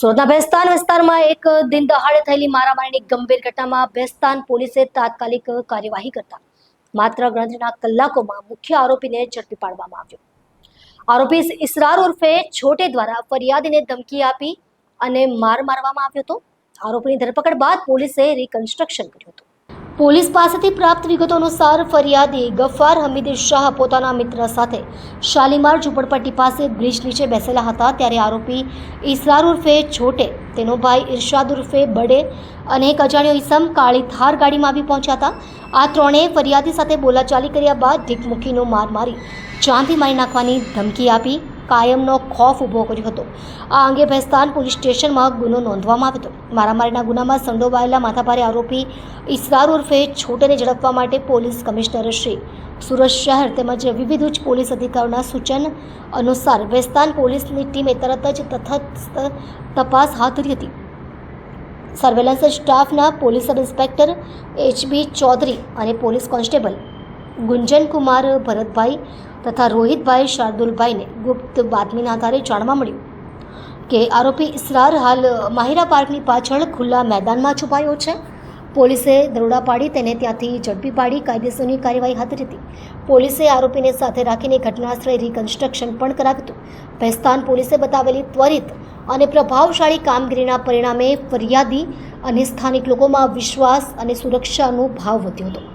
સુરતના ભેસ્તાન વિસ્તારમાં એક દિન દહાડે થયેલી મારામારીની ગંભીર ઘટનામાં ભેસ્તાન પોલીસે તાત્કાલિક કાર્યવાહી કરતા માત્ર ગણતરીના કલાકોમાં મુખ્ય આરોપીને ઝડપી પાડવામાં આવ્યો. આરોપી ઇસરાર ઉર્ફે છોટે દ્વારા ફરિયાદીને ધમકી આપી અને માર મારવામાં આવ્યો હતો. આરોપીની ધરપકડ બાદ પોલીસે રિકન્સ્ટ્રક્શન કર્યું હતું. પોલીસ પાસેથી પ્રાપ્ત વિગતો અનુસાર ફરિયાદી ગફાર હમીદ શાહ પોતાના મિત્ર સાથે શાલીમાર ઝૂંપડપટ્ટી પાસે બ્રિજ નીચે બેસેલા હતા ત્યારે આરોપી ઇસરાર ઉર્ફે છોટે, તેનો ભાઈ ઇરશાદ ઉર્ફે બડે અને એક અજાણ્યો ઈસમ કાળી થાર ગાડીમાં આવી પહોંચ્યા હતા. આ ત્રણેય ફરિયાદી સાથે બોલાચાલી કર્યા બાદ ઢીક મૂકીનો માર મારી ચાંદી મારી નાખવાની ધમકી આપી કાયમનો ખોફ ઊભો કર્યો હતો. આ અંગે ભેસ્તાન પોલીસ સ્ટેશનમાં ગુનો નોંધવામાં આવ્યો હતો. મારામારીના ગુનામાં સંડોવાયેલા માથાભારે આરોપી ઇસરાર ઉર્ફે છોટેને ઝડપવા માટે પોલીસ કમિશનર શ્રી સુરત શહેર તેમજ વિવિધ ઉચ્ચ પોલીસ અધિકારીઓના સૂચન અનુસાર ભેસ્તાન પોલીસની ટીમે તરત જ તથસ્થ તપાસ હાથ ધરી હતી. સર્વેલન્સ સ્ટાફના police sub inspector HB Chaudhary અને પોલીસ કોન્સ્ટેબલ ગુંજનકુમાર ભરતભાઈ તથા રોહિતભાઈ શાર્દુલભાઈને ગુપ્ત બાતમીના આધારે જાણવા મળ્યું કે આરોપી ઇસરાર હાલ માહિરા પાર્કની પાછળ ખુલ્લા મેદાનમાં છુપાયો છે. પોલીસે દરોડા પાડી તેને ત્યાંથી ઝડપી પાડી કાયદેસરની કાર્યવાહી હાથ ધરી પોલીસે આરોપીને સાથે રાખીને ઘટનાસ્થળે રિકન્સ્ટ્રક્શન પણ કરાવ્યું હતું. ભેસ્તાન પોલીસે બતાવેલી ત્વરિત અને પ્રભાવશાળી કામગીરીના પરિણામે ફરિયાદી અને સ્થાનિક લોકોમાં વિશ્વાસ અને સુરક્ષાનો ભાવ વધ્યો હતો.